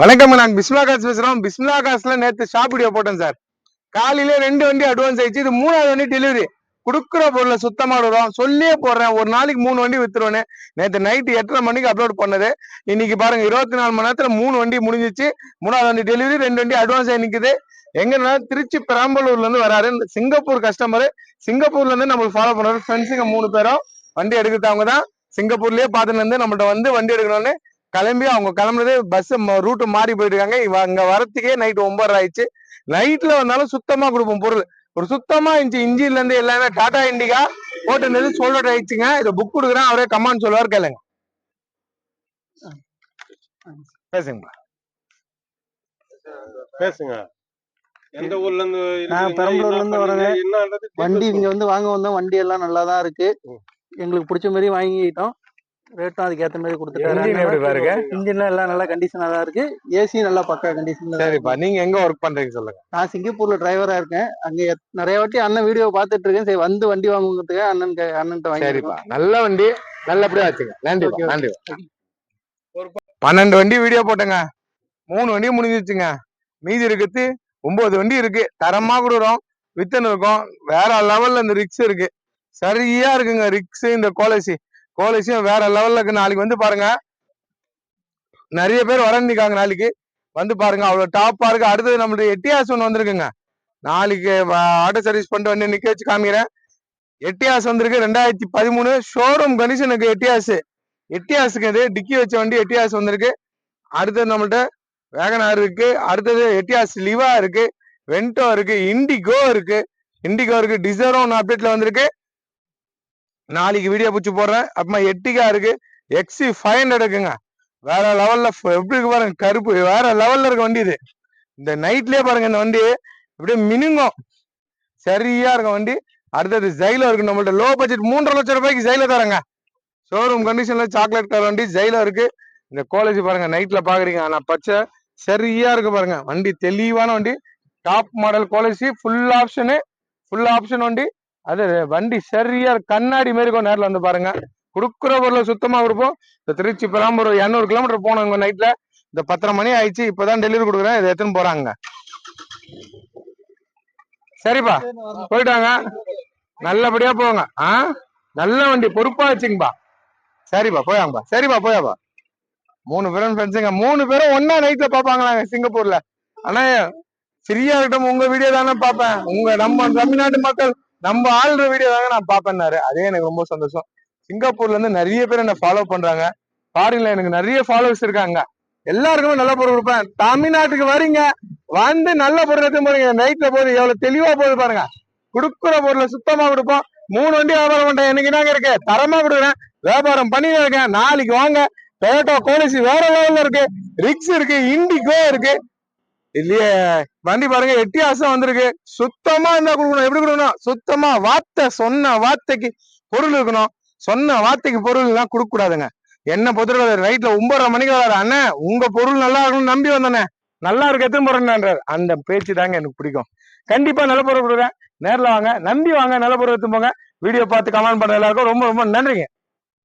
வணக்கம் நான் பிஸ்மிலா காசு பேசுறோம். பிஸ்மிலா காசுல நேத்து ஷாப் வீடியோ போட்டேன் சார் காலையில ரெண்டு வண்டி அட்வான்ஸ் ஆயிடுச்சு. இது மூணாவது வண்டி டெலிவரி குடுக்குற பொருளை சுத்தமா விடுறோம் சொல்லியே போடுறேன். ஒரு நாளைக்கு மூணு வண்டி வித்துருவேன்னு. நேத்து நைட்டு எட்டரை மணிக்கு அப்லோட் பண்ணது. இன்னைக்கு பாருங்க இருபத்தி நாலு மணி நேரத்துல மூணு வண்டி முடிஞ்சிச்சு. மூணாவது வண்டி டெலிவரி ரெண்டு வண்டி அட்வான்ஸ் ஆகி நிக்குது. எங்கன்னா திருச்சி பெரம்பலூர்ல இருந்து வராரு. இந்த சிங்கப்பூர் கஸ்டமர் சிங்கப்பூர்ல இருந்து நம்மளுக்கு ஃபாலோ பண்றாரு ஃப்ரெண்ட்ஸுங்க மூணு பேரும் வண்டி எடுக்கிறவங்க தான். சிங்கப்பூர்லயே பார்த்துட்டு இருந்து நம்மள்ட்ட வந்து வண்டி எடுக்கணும்னு கிளம்பி அவங்க கிளம்புனதே பஸ் ரூட் மாறி போயிட்டு இவ அங்க வரத்துக்கே நைட் ஒன்பது ஆயிடுச்சு. நைட்ல வந்தாலும் சுத்தமா கொடுப்போம் பொருள். ஒரு சுத்தமா இருந்துச்சு. இன்ஜின்ல இருந்து எல்லாமே டாடா இண்டிகா போட்டு சோல்ட் ஆயிடுச்சுங்க. இதை புக் கொடுக்குறேன். அவரே கமான்னு சொல்லுவார் கேளுங்க. பேசுங்க பேசுங்க. எந்த ஊர்ல இருந்து நான்? பெரம்பலூர்ல இருந்து details வண்டி இங்க. வந்து வாங்க வந்தோம். வண்டி எல்லாம் நல்லா தான் இருக்கு. எங்களுக்கு பிடிச்ச மாதிரி வாங்கிட்டோம் ரேட்டும் அதுக்கு ஏத்த மாதிரி எப்படி பாருங்க? கொடுத்துட்டாரு இன்ஜின்லாம் எல்லாம் நல்லா கண்டிஷனா தான் இருக்கு. ஏசி நல்லா பக்கா கண்டிஷன்ல சரிப்பா நீங்க எங்க ஒர்க் பண்றீங்க சொல்லுங்க. நான் சிங்கப்பூர்ல டிரைவரா இருக்கேன். அங்க நிறைய வாட்டி அண்ணன் வீடியோ பார்த்துட்டு இருக்கேன். சரி வந்து வண்டி வாங்குறதுக்கு அண்ணன் அண்ணன்ட்ட வாங்கி சரிப்பா. நல்ல வண்டி நல்லபடியா வச்சுங்க. நன்றி. நன்றி பன்னெண்டு வண்டி வீடியோ போட்டேங்க. மூணு வண்டி முடிஞ்சிச்சுங்க மீதி இருக்குது ஒன்பது வண்டி இருக்கு. தரமா கொடுக்குறோம் வித்தன் இருக்கும். வேற லெவல்ல இந்த ரிக்ஸ் இருக்கு. சரியா இருக்குங்க ரிக்ஸ் இந்த கோலசி கோலிசியம் வேற லெவல்ல இருக்கு நாளைக்கு வந்து பாருங்க. நிறைய பேர் வரண்டிக்காங்க நாளைக்கு. வந்து பாருங்க அவ்வளவு டாப்பா இருக்கு. அடுத்தது நம்மளுடைய எட்டியாஸ் ஒன்று வந்திருக்குங்க. நாளைக்கு ஆட்டோ சர்வீஸ் பண்ணிட்டு வந்து நிக்க வச்சு காமிக்கிறேன். எட்டியாஸ் வந்திருக்கு ரெண்டாயிரத்தி பதிமூணு ஷோரூம் கண்டிஷனுக்கு எட்டியாஸ் எட்டியாஸுக்கு இது டிக்கி வச்ச வண்டி எட்டியாஸ் வந்திருக்கு. அடுத்தது நம்மள்ட்ட வேகனார் இருக்கு. அடுத்தது எட்டியாஸ் லிவா இருக்கு. வென்டோ இருக்கு. இண்டிகோ இருக்கு. இண்டிகோ இருக்கு டிசரோ அப்டேட்ல வந்திருக்கு. நாளைக்கு வீடியோ பிடிச்சி போடுறேன். அப்புறமா எட்டிகா இருக்கு. எக்ஸி ஃபைவ் ஹண்ட்ரட் இருக்குங்க வேற லெவல்ல எப்படி இருக்கு பாருங்க கருப்பு. வேற லெவல்ல இருக்க வண்டி இது. இந்த நைட்லயே பாருங்க இந்த வண்டி. இப்படியே மினுங்கும். சரியா இருக்கும் வண்டி. அடுத்தது ஜெயில இருக்கு நம்மள்ட்ட. லோ பட்ஜெட் மூன்றரை லட்சம் ரூபாய்க்கு ஜெயில தரங்க. ஷோரூம் கண்டிஷன்ல சாக்லேட் கலர் வண்டி ஜெயில இருக்கு. இந்த காலேஜ் பாருங்க நைட்ல பாக்குறீங்க. ஆனா பச்சை. சரியா இருக்கு பாருங்க. வண்டி தெளிவான வண்டி. Top model quality full option full option வண்டி. அது வண்டி சரியா கண்ணாடி மாரி இருக்கும் நேரில் வந்து பாருங்க. கொடுக்குற பொருள் சுத்தமா கொடுப்போம். இந்த திருச்சி பெரம்பூர் இரநூறு கிலோமீட்டர் போனவங்க நைட்ல இந்த பத்தரை மணி ஆயிடுச்சு. இப்பதான் டெலிவரி கொடுக்குறேன். இதை எடுத்துன்னு போறாங்க. சரிப்பா. போயிட்டாங்க. நல்லபடியா போங்க. ஆ? நல்ல வண்டி. பொறுப்பா வச்சுங்கப்பா. சரிப்பா போயாங்கப்பா. சரிப்பா போயாப்பா. மூணு பேரும் ஃப்ரெண்ட்ஸுங்க மூணு பேரும் ஒன்னா நைட்ல பாப்பாங்களாங்க சிங்கப்பூர்ல. ஆனா ஃப்ரீயா இருக்கட்டும் உங்க வீடியோ தானே பார்ப்பேன் உங்க நம்ம தமிழ்நாட்டு மக்கள் நம்ம ஆள்ற வீடியோ தாங்க நான் பாப்பேன்னாரு அதே எனக்கு ரொம்ப சந்தோஷம். சிங்கப்பூர்ல இருந்து நிறைய பேர் என்ன ஃபாலோ பண்றாங்க. ஃபாரின்ல எனக்கு நிறைய ஃபாலோவர்ஸ் இருக்காங்க. எல்லாருக்குமே நல்ல பொருள் கொடுப்பேன். தமிழ்நாட்டுக்கு வரீங்க. வந்து நல்ல பொருள் எடுத்து போறீங்க. நைட்ல போது எவ்வளவு தெளிவா போகுது பாருங்க. கொடுக்குற பொருளை சுத்தமா கொடுப்போம். மூணு வண்டி வியாபாரம் பண்றேன். எனக்கு தாங்க இருக்கு? தரமா கொடுக்குறேன். வியாபாரம் பண்ணி இருக்கேன். நாளைக்கு வாங்க. டொயோட்டோ கோலிசி வேற லெவல்ல இருக்கு. ரிக்ஸ் இருக்கு. இண்டிகோ இருக்கு. இல்லையே? வண்டி பாருங்க எட்டியாசம் வந்திருக்கு. சுத்தமா இருந்தா கொடுக்கணும்? எப்படி கொடுக்கணும்? சுத்தமா வார்த்தை சொன்ன வார்த்தைக்கு பொருள் இருக்கணும். சொன்ன வார்த்தைக்கு பொருள் எல்லாம் கொடுக்க கூடாதுங்க. என்ன பொறுத்தவரை நைட்ல ஒன்பதரை மணிக்கு வராரு. அண்ணன் உங்க பொருள் நல்லா இருக்கணும்னு நம்பி வந்தானே. நல்லா இருக்கு எத்தனை போறேன்றாரு அந்த பேச்சு தாங்க எனக்கு பிடிக்கும். கண்டிப்பா நல்ல பொருள் கொடுக்குறேன். நேரில் வாங்க. நம்பி வாங்க. நல்ல பொருள் எடுத்து போங்க. வீடியோ பார்த்து கமெண்ட் பண்ற எல்லாருக்கும் ரொம்ப ரொம்ப நன்றிங்க.